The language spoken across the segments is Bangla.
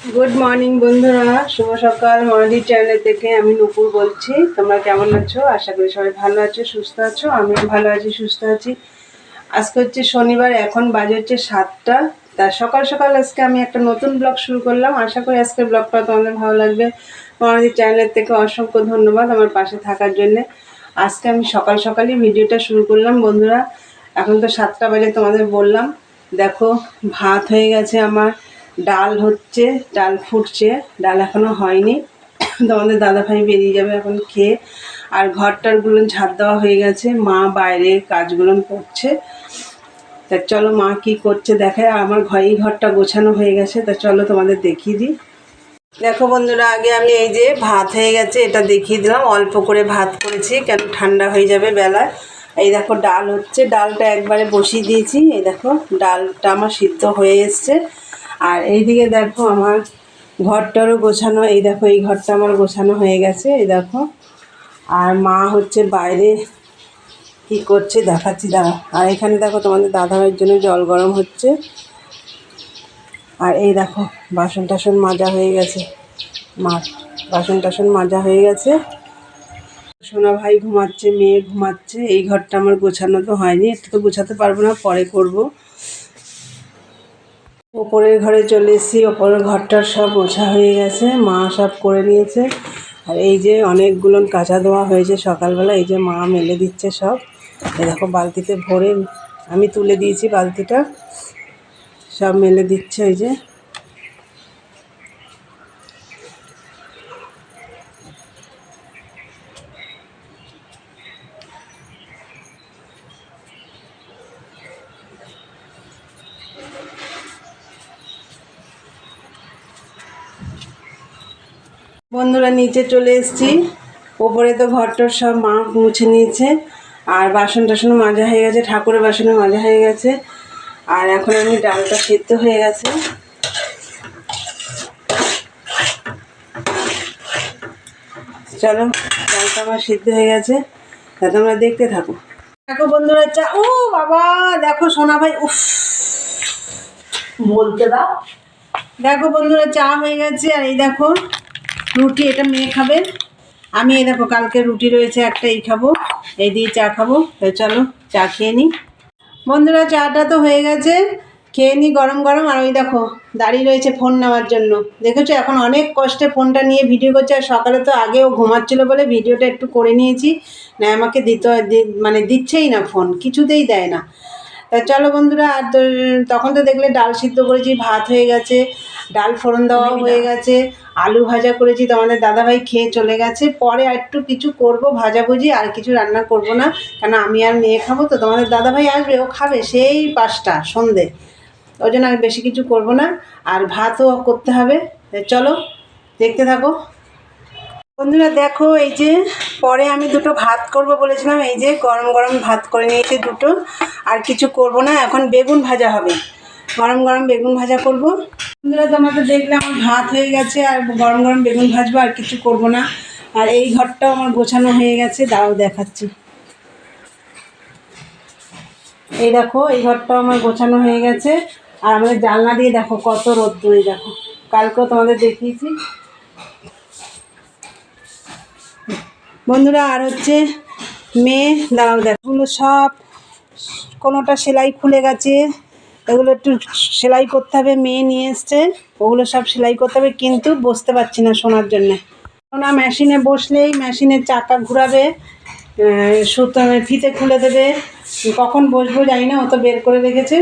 গুড মর্নিং বন্ধুরা। শুভ সকাল। মনাদি চ্যানেল থেকে আমি নুপুর বলছি। তোমরা কেমন আছো? আশা করি সবাই ভালো আছো, সুস্থ আছো। আমিও ভালো আছি, সুস্থ আছি। আজকে হচ্ছে শনিবার, এখন বাজে হচ্ছে সাতটা। তা সকাল সকাল আজকে আমি একটা নতুন ব্লগ শুরু করলাম। আশা করি আজকের ব্লগটা তোমাদের ভালো লাগবে। মনাদি চ্যানেলের থেকে অসংখ্য ধন্যবাদ আমার পাশে থাকার জন্যে। আজকে আমি সকাল সকালই ভিডিওটা শুরু করলাম, বন্ধুরা। এখন তো সাতটা বাজে তোমাদের বললাম। দেখো, ভাত হয়ে গেছে আমার। ডাল হচ্ছে, ডাল ফুটছে, ডাল এখনও হয়নি। তোমাদের দাদা ভাই বেরিয়ে যাবে এখন খেয়ে। আর ঘরটারগুলো ঝাড় দেওয়া হয়ে গেছে, মা বাইরে কাজগুলো করছে। তা চলো মা কি করছে দেখে আমার ঘরেই ঘরটা গোছানো হয়ে গেছে, তা চলো তোমাদের দেখিয়ে দিই। দেখো বন্ধুরা, আগে আমি এই যে ভাত হয়ে গেছে, এটা দেখিয়ে দিলাম। অল্প করে ভাত করেছি, কেন ঠান্ডা হয়ে যাবে বেলায়। এই দেখো ডাল হচ্ছে, ডালটা একবারে বসিয়ে দিয়েছি। এই দেখো, ডালটা আমার সিদ্ধ হয়ে এসছে। আর এইদিকে দেখো আমার ঘরটারও গোছানো, এই দেখো, এই ঘরটা আমার গোছানো হয়ে গেছে, এই দেখো। আর মা হচ্ছে বাইরে কি করছে দেখাচ্ছি দাঁড়া আর এখানে দেখো তোমাদের দাদাভাইয়ের জন্য জল গরম হচ্ছে। আর এই দেখো, বাসন টাসন মাজা হয়ে গেছে। মা, বাসন টাসন মাজা হয়ে গেছে। সোনা ভাই ঘুমাচ্ছে, মেয়ে ঘুমাচ্ছে, এই ঘরটা আমার গোছানো তো হয়নি এটা তো গোছাতে পারব না, পরে করব। ওপরের ঘরে চলে এসেছি। ওপরের ঘরটার সব গোছা হয়ে গেছে, মা সব করে নিয়েছে। আর এই যে অনেকগুলো কাঁচা ধোয়া হয়েছে সকালবেলা, এই যে মা মেলে দিচ্ছে সব। দেখো, বালতিতে ভরে আমি তুলে দিয়েছি বালতিটা। সব মেলে দিচ্ছে এই যে। বন্ধুরা নিচে চলে এসেছি। ওপরে তো ঘরটার সব মা মুছে নিয়েছে। আর বাসন টাসনও মাজা হয়ে গেছে ঠাকুরের বাসনও মাজা হয়ে গেছে। আর এখন আমি ডালটা সেদ্ধ হয়ে গেছে। চলো ডালটা আমার সিদ্ধ হয়ে গেছে। তা তোমরা দেখতে থাকো। দেখো বন্ধুরা চা ও বাবা দেখো সোনা ভাই উফ। বলতে দাও। দেখো বন্ধুরা চা হয়ে গেছে। আর এই দেখো রুটি এটা মেয়ে খাবে। আমি এই দেখো কালকে রুটি রয়েছে একটা এই খাব। এই দিয়ে চা খাব। চলো চা খেয়ে নিই বন্ধুরা চাটা তো হয়ে গেছে। খেয়ে নিই গরম গরম। আর ওই দেখো দাঁড়িয়ে রয়েছে ফোন নেওয়ার জন্য। দেখেছ এখন অনেক কষ্টে ফোনটা নিয়ে ভিডিও করছে। আর সকালে তো আগেও ঘুমাচ্ছিলো বলে ভিডিওটা একটু করে নিয়েছি। না আমাকে দিতে মানে দিচ্ছেই না ফোন কিছুতেই দেয় না। তা চলো বন্ধুরা আর তো- তখন তো দেখলে ডাল সিদ্ধ করেছি ভাত হয়ে গেছে ডাল ফোড়ন দেওয়া হয়ে গেছে। আলু ভাজা করেছি তো আমাদের দাদাভাই খেয়ে চলে গেছে। পরে আর একটু কিছু করব, ভাজাভুজি, আর কিছু রান্না করব না। কেন আমি আর মেয়ে খাব তো, তোমাদের দাদাভাই আসবে, ও খাবে সেই পাঁচটা সন্ধে। ওই জন্য আমি বেশি কিছু করব না, আর ভাতও করতে হবে। চলো, দেখতে থাকো। বন্ধুরা দেখো, এই যে পরে আমি দুটো ভাত করব বলেছিলাম, এই যে গরম গরম ভাত করে নিয়েছি দুটো, আর কিছু করব না, এখন বেগুন ভাজা হবে। গরম গরম বেগুন ভাজা করব। বন্ধুরা, তোমাদের দেখলে আমার ভাত হয়ে গেছে, আর গরম গরম বেগুন ভাজবো, আর কিছু করব না। আর এই ঘরটাও আমার গোছানো হয়ে গেছে দাও দেখাচ্ছি। এই দেখো, এই ঘরটাও আমার গোছানো হয়ে গেছে, আর আমাদের জানলা দিয়ে দেখো কত রোদ্দুর এই দেখো। কালকেও তোমাদের দেখিয়েছি। বন্ধুরা, আর হচ্ছে মেয়ে, দাঁড়াও দেখগুলো সব কোনোটা সেলাই খুলে গেছে। এগুলো একটু সেলাই করতে হবে, মেয়ে নিয়ে এসছে, ওগুলো সব সেলাই করতে হবে, কিন্তু বসতে পারছি না শোনার জন্যে। ওনা মেশিনে বসলেই মেশিনের চাকা ঘুরাবে সুতো ফিতে খুলে দেবে, কখন বসবো জানি না, ও তো বের করে রেখেছে।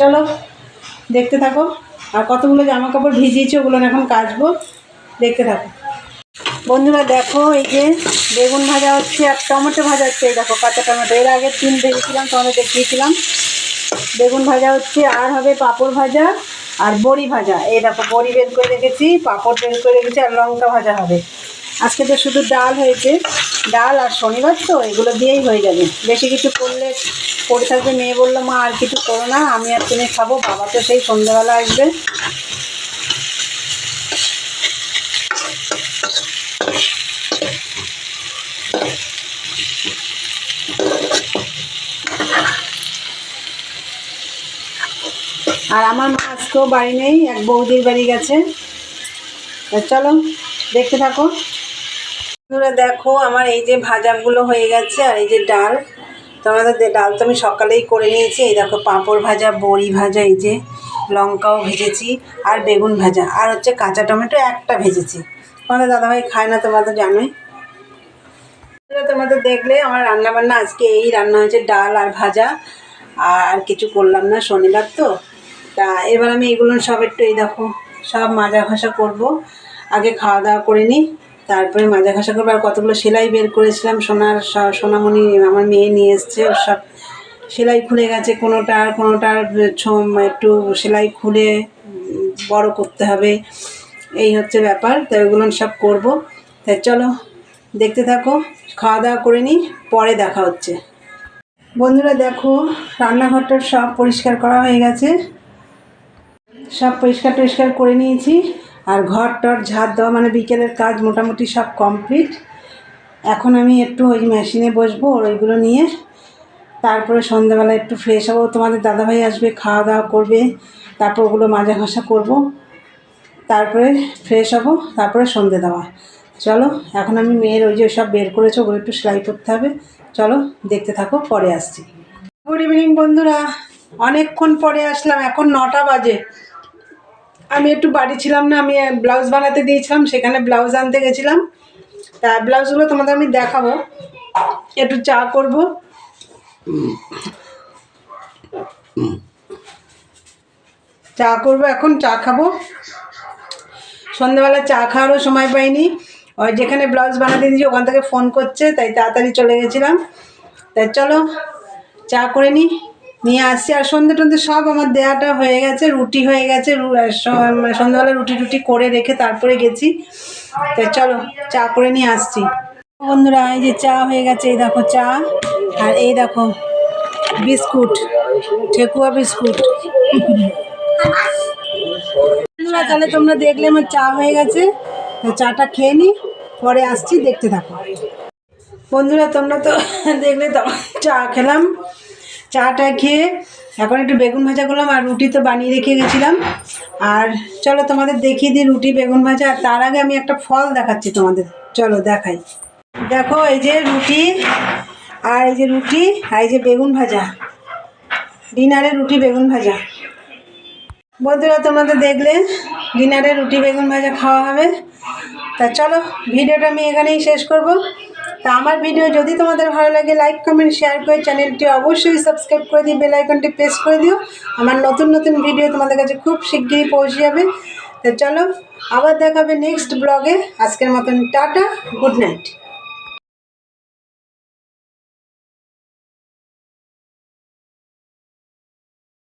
চলো, দেখতে থাকো। আর কতগুলো জামা কাপড় ভিজিয়েছি, ওগুলো এখন কাচবো, দেখতে থাকো। বন্ধুরা দেখো, এই যে বেগুন ভাজা হচ্ছে আর টমেটো ভাজা হচ্ছে দেখো কাঁচা টমেটো। এর আগের দিন ভেজেছিলাম তোমাদের দেখিয়েছিলাম। বেগুন ভাজা হচ্ছে, আর হবে পাঁপড় ভাজা আর বড়ি ভাজা। এই দেখো, বড়ি বের করে রেখেছি, পাঁপড় বের করে রেখেছি, আর লঙ্কা ভাজা হবে। আজকে তো শুধু ডাল হয়েছে। ডাল আর শনিবার তো, এগুলো দিয়েই হয়ে যাবে। বেশি কিছু করলে পড়ে থাকবে। মেয়ে বলল, মা, আর কিছু করো না, আমি আর তুমি খাব, বাবা তো সেই সন্ধ্যাবেলা আসবে। আর আমার মা আজকে আজকেও বাড়ি নেই, এক বৌদির বাড়ি গেছে। চলো, দেখতে থাকো। দেখো, আমার এই যে ভাজাগুলো হয়ে গেছে আর এই যে ডাল। তোমাদের ডাল তো আমি সকালেই করে নিয়েছি। এই দেখো, পাঁপড় ভাজা, বড়ি ভাজা, এই যে লঙ্কাও ভেজেছি আর বেগুন ভাজা। আর হচ্ছে কাঁচা টমেটো একটা ভেজেছি। তোমাদের দাদাভাই খায় না, তোমরা তো জানোই। তোমাদের দেখলে আমার রান্না বান্না আজকে এই রান্না হয়েছে ডাল আর ভাজা। আর কিছু করলাম না, শনিবার তো। তা এবার আমি এগুলো সব একটু এই দেখো, সব মাজা ঘষা করব। আগে খাওয়া দাওয়া করে নিই, তারপরে মাজা ঘষা করব। আর কতগুলো সেলাই বের করেছিলাম, সোনার সোনামণি আমার মেয়ে নিয়ে এসছে, ওর সব সেলাই খুলে গেছে কোনোটার কোনোটার একটু সেলাই খুলে বড় করতে হবে। এই হচ্ছে ব্যাপার তাই ওগুলো সব করব। তাই চলো, দেখতে থাকো, খাওয়া দাওয়া করে নিই, পরে দেখা হচ্ছে। বন্ধুরা দেখো, রান্নাঘরটা সব পরিষ্কার করা হয়ে গেছে। সব পরিষ্কার টরিষ্কার করে নিয়েছি। আর ঘর টর, ঝাড় দেওয়া মানে বিকেলের কাজ মোটামুটি সব কমপ্লিট। এখন আমি একটু ওই মেশিনে বসবো ওইগুলো নিয়ে তারপরে সন্ধ্যাবেলা একটু ফ্রেশ হব। তোমাদের দাদাভাই আসবে, খাওয়া দাওয়া করবে, তারপর ওগুলো মাজা ঘষা করব। তারপরে ফ্রেশ হব, তারপরে সন্ধে দেওয়া। চলো, এখন আমি মেয়ের ওই যে সব বের করেছ, ওগুলো একটু সেলাই করতে হবে। চলো, দেখতে থাকো, পরে আসছি। গুড ইভিনিং বন্ধুরা। অনেকক্ষণ পরে আসলাম, এখন নটা বাজে। আমি একটু বাড়ি ছিলাম না, আমি ব্লাউজ বানাতে দিয়েছিলাম, সেখানে ব্লাউজ আনতে গেছিলাম। তা ব্লাউজগুলো তোমাদের আমি দেখাবো। একটু চা করব। চা করব, এখন চা খাব। সন্ধ্যাবেলা চা খাওয়ারও সময় পাইনি। ওই যেখানে ব্লাউজ বানাতে দিয়েছি, ওখান থেকে ফোন করছে, তাই তাড়াতাড়ি চলে গেছিলাম। তাই চলো, চা করে নিই নিয়ে আসছি। আর সন্ধ্যে টন্ধে সব আমার দেয়াটা হয়ে গেছে, রুটি হয়ে গেছে, রু- সন্ধ্যাবেলা রুটি টুটি করে রেখে তারপরে গেছি। তাই চলো, চা করে নিয়ে আসছি। বন্ধুরা, এই যে চা হয়ে গেছে, এই দেখো চা, আর এই দেখো বিস্কুট, ঠেকুয়া বিস্কুট। বন্ধুরা, তাহলে তোমরা দেখলে আমার চা হয়ে গেছে। তো চাটা খেয়ে নিই পরে আসছি, দেখতে থাকো। বন্ধুরা, তোমরা তো দেখলে চা খেলাম। চাটা খেয়ে এখন একটু বেগুন ভাজা করলাম আর রুটি তো বানিয়ে রেখে গেছিলাম। আর চলো তোমাদের দেখিয়ে দিই রুটি, বেগুন ভাজা। আর তার আগে আমি একটা ফল দেখাচ্ছি তোমাদের। চলো দেখাই। দেখো এই যে রুটি, আর এই যে রুটি, আর এই যে বেগুন ভাজা। ডিনারে রুটি, বেগুন ভাজা। বন্ধুরা, তোমাদের দেখলে ডিনারে রুটি, বেগুন ভাজা খাওয়া হবে। তা চলো, ভিডিওটা আমি এখানেই শেষ করব। তা আমার ভিডিও যদি তোমাদের ভালো লাগে লাইক কমেন্ট শেয়ার করে চ্যানেলটি অবশ্যই সাবস্ক্রাইব করে দিও বেল আইকনটি প্রেস করে দিও। আমার নতুন নতুন ভিডিও তোমাদের কাছে খুব শিগগিরই পৌঁছে যাবে। তা চলো, আবার দেখাবে নেক্সট ব্লগে আজকের মতন টাটা গুড নাইট